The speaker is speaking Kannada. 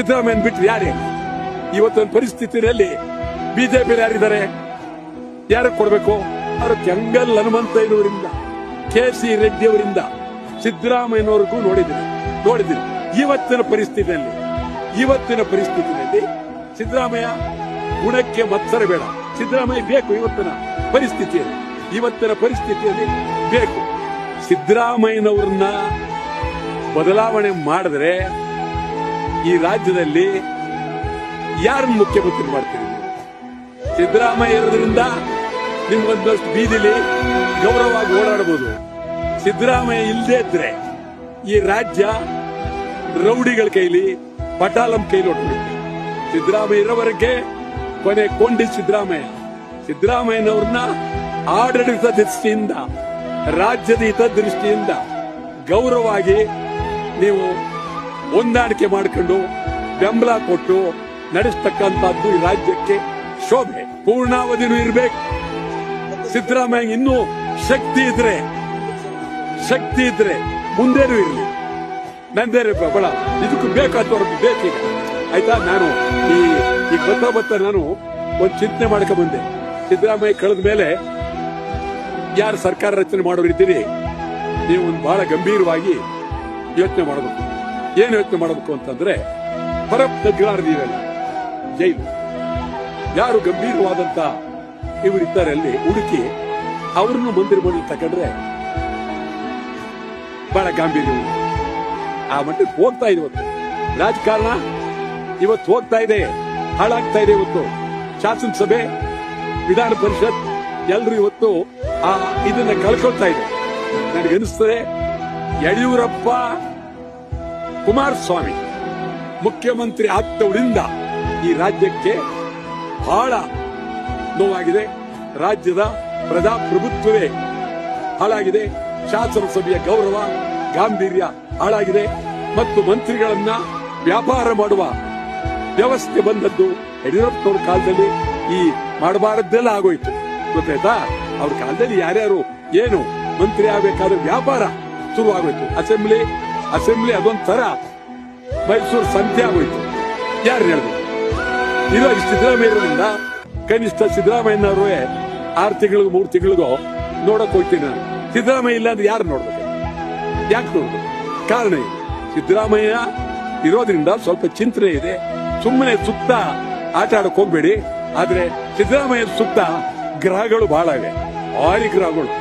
ಸಿದ್ದರಾಮಯ್ಯನ ಬಿಟ್ಟು ಯಾರೇ? ಇವತ್ತಿನ ಪರಿಸ್ಥಿತಿಯಲ್ಲಿ ಬಿಜೆಪಿ ಯಾರಿದ್ದಾರೆ? ಯಾರಿಗೆ ಕೊಡಬೇಕು? ಅವರು ಕೆಂಗಲ್ ಹನುಮಂತಯ್ಯನವರಿಂದ ಕೆ ಸಿ ರೆಡ್ಡಿ ಅವರಿಂದ ಸಿದ್ದರಾಮಯ್ಯನವರೆಗೂ ನೋಡಿದ್ದೀನಿ. ನೋಡಿದ್ದೀನಿ. ಇವತ್ತಿನ ಪರಿಸ್ಥಿತಿಯಲ್ಲಿ ಇವತ್ತಿನ ಪರಿಸ್ಥಿತಿಯಲ್ಲಿ ಸಿದ್ದರಾಮಯ್ಯ ಗುಣಕ್ಕೆ ಮತ್ಸರ ಬೇಡ. ಸಿದ್ದರಾಮಯ್ಯ ಬೇಕು ಇವತ್ತಿನ ಪರಿಸ್ಥಿತಿಯಲ್ಲಿ. ಇವತ್ತಿನ ಪರಿಸ್ಥಿತಿಯಲ್ಲಿ ಬೇಕು. ಸಿದ್ದರಾಮಯ್ಯನವ್ರನ್ನ ಬದಲಾವಣೆ ಮಾಡಿದ್ರೆ ಈ ರಾಜ್ಯದಲ್ಲಿ ಯಾರನ್ನು ಮುಖ್ಯಮಂತ್ರಿ ಮಾಡ್ತೀರಿ ಸಿದ್ದರಾಮಯ್ಯ ಇರೋದ್ರಿಂದ ನಿಮ್ಗೊಂದಷ್ಟು ಬೀದಿಲಿ ಗೌರವವಾಗಿ ಓಡಾಡಬಹುದು. ಸಿದ್ದರಾಮಯ್ಯ ಇಲ್ಲದೆ ಇದ್ರೆ ಈ ರಾಜ್ಯ ರೌಡಿಗಳ ಕೈಲಿ ಪಟಾಲಂ ಕೈಲಿ ಹೊಟ್ಟಬೇಕು ಸಿದ್ದರಾಮಯ್ಯ ಇರೋವರೆಗೆ ಕೊನೆ ಕೊಂಡಿ ಸಿದ್ದರಾಮಯ್ಯ. ಸಿದ್ದರಾಮಯ್ಯನವ್ರನ್ನ ಆಡಳಿತ ದೃಷ್ಟಿಯಿಂದ, ರಾಜ್ಯದ ಹಿತದೃಷ್ಟಿಯಿಂದ ಗೌರವವಾಗಿ ನೀವು ಹೊಂದಾಣಿಕೆ ಮಾಡಿಕೊಂಡು ಬೆಂಬಲ ಕೊಟ್ಟು ನಡೆಸ್ತಕ್ಕಂತಹದ್ದು ಈ ರಾಜ್ಯಕ್ಕೆ ಶೋಭೆ. ಪೂರ್ಣಾವಧಿನೂ ಇರಬೇಕು. ಸಿದ್ದರಾಮಯ್ಯ ಇನ್ನೂ ಶಕ್ತಿ ಇದ್ರೆ ಶಕ್ತಿ ಇದ್ರೆ ಮುಂದೇನೂ ಇರಲಿ. ನಂದೇನೆ ಬಳ ಇದಕ್ಕೂ ಬೇಕಾದವ್ರಿಗೆ ಬೇಕೀಗ. ಆಯ್ತಾ? ನಾನು ಈ ಈ ಭತ್ತ ಬತ್ತ ನಾನು ಒಂದು ಚಿಂತನೆ ಮಾಡಕ ಬಂದೆ. ಸಿದ್ದರಾಮಯ್ಯ ಕಳೆದ ಮೇಲೆ ಯಾರು ಸರ್ಕಾರ ರಚನೆ ಮಾಡೋರು ಇದ್ದೀರಿ ನೀವು ಒಂದು ಬಹಳ ಗಂಭೀರವಾಗಿ ಯೋಚನೆ ಮಾಡಬೇಕು. ಏನು ಯೋಚನೆ ಮಾಡಬೇಕು ಅಂತಂದ್ರೆ ಪರಪ್ ತಗ್ರಾರದಿರಲ್ಲ ಜೈಲು. ಯಾರು ಗಂಭೀರವಾದಂತ ಇವರಿದ್ದಾರೆ ಅಲ್ಲಿ, ಹುಡುಕಿ ಅವ್ರನ್ನು ಮಂದಿರ ಮಾಡಿ ತಗೊಂಡ್ರೆ ಬಹಳ ಗಾಂಭೀರ್ಯ. ಆ ಮಟ್ಟಕ್ಕೆ ಹೋಗ್ತಾ ಇದೆ ಇವತ್ತು. ರಾಜಕಾರಣ ಇವತ್ತು ಹೋಗ್ತಾ ಇದೆ, ಹಾಳಾಗ್ತಾ ಇದೆ ಇವತ್ತು. ಶಾಸನ ಸಭೆ, ವಿಧಾನ ಪರಿಷತ್ ಎಲ್ಲರೂ ಇವತ್ತು ಆ ಇದನ್ನ ಕಳ್ಕೊಳ್ತಾ ಇದೆ. ನನಗೆ ಅನಿಸ್ತದೆ, ಯಡಿಯೂರಪ್ಪ ಕುಮಾರಸ್ವಾಮಿ, ಮುಖ್ಯಮಂತ್ರಿ ಆಗ್ತವರಿಂದ ಈ ರಾಜ್ಯಕ್ಕೆ ಬಹಳ ನೋವಾಗಿದೆ. ರಾಜ್ಯದ ಪ್ರಜಾಪ್ರಭುತ್ವವೇ ಹಾಳಾಗಿದೆ. ಶಾಸನಸಭೆಯ ಗೌರವ, ಗಾಂಭೀರ್ಯ ಹಾಳಾಗಿದೆ. ಮತ್ತು ಮಂತ್ರಿಗಳನ್ನ ವ್ಯಾಪಾರ ಮಾಡುವ ವ್ಯವಸ್ಥೆ ಬಂದದ್ದು ಯಡಿಯೂರಪ್ಪನವ್ರ ಕಾಲದಲ್ಲಿ ಈ ಮಾಡಬಾರದ್ದೆಲ್ಲ ಆಗೋಯ್ತು. ಗೊತ್ತಾಯ್ತಾ? ಅವ್ರ ಕಾಲದಲ್ಲಿ ಯಾರ್ಯಾರು ಏನು ಮಂತ್ರಿ ಆಗಬೇಕಾದ್ರೆ ವ್ಯಾಪಾರ ಶುರು ಆಗೋಯ್ತು ಅಸೆಂಬ್ಲಿ ಅಸೆಂಬ್ಲಿ ಅದೊಂಥರ ಮೈಸೂರು ಸಂತೆ ಆಗೋಯ್ತು. ಯಾರು ಹೇಳಿದ್ರು ಇವಾಗ ಸಿದ್ದರಾಮಯ್ಯ ಇರೋದ್ರಿಂದ ಕನಿಷ್ಠ ಸಿದ್ದರಾಮಯ್ಯನವರು ಆರು ತಿಂಗಳಿಗೂ, ಮೂರು ತಿಂಗಳಿಗೂ ನೋಡಕ್ ಹೋಗ್ತೀನಿ ನಾನು. ಸಿದ್ದರಾಮಯ್ಯ ಇಲ್ಲ ಅಂದ್ರೆ ಯಾರು ನೋಡ್ಬೇಕು? ಯಾಕೆ ನೋಡ್ಬೇಕು? ಕಾರಣ ಸಿದ್ದರಾಮಯ್ಯ ಇರೋದ್ರಿಂದ ಸ್ವಲ್ಪ ಚಿಂತನೆ ಇದೆ. ಸುಮ್ಮನೆ ಸುತ್ತ ಆಟ ಆಡಕ್ ಹೋಗ್ಬೇಡಿ. ಆದ್ರೆ ಸಿದ್ದರಾಮಯ್ಯ ಸುತ್ತ ಗ್ರಹಗಳು ಬಹಳ ಇವೆ. ಆರಿ ಗ್ರಹಗಳು.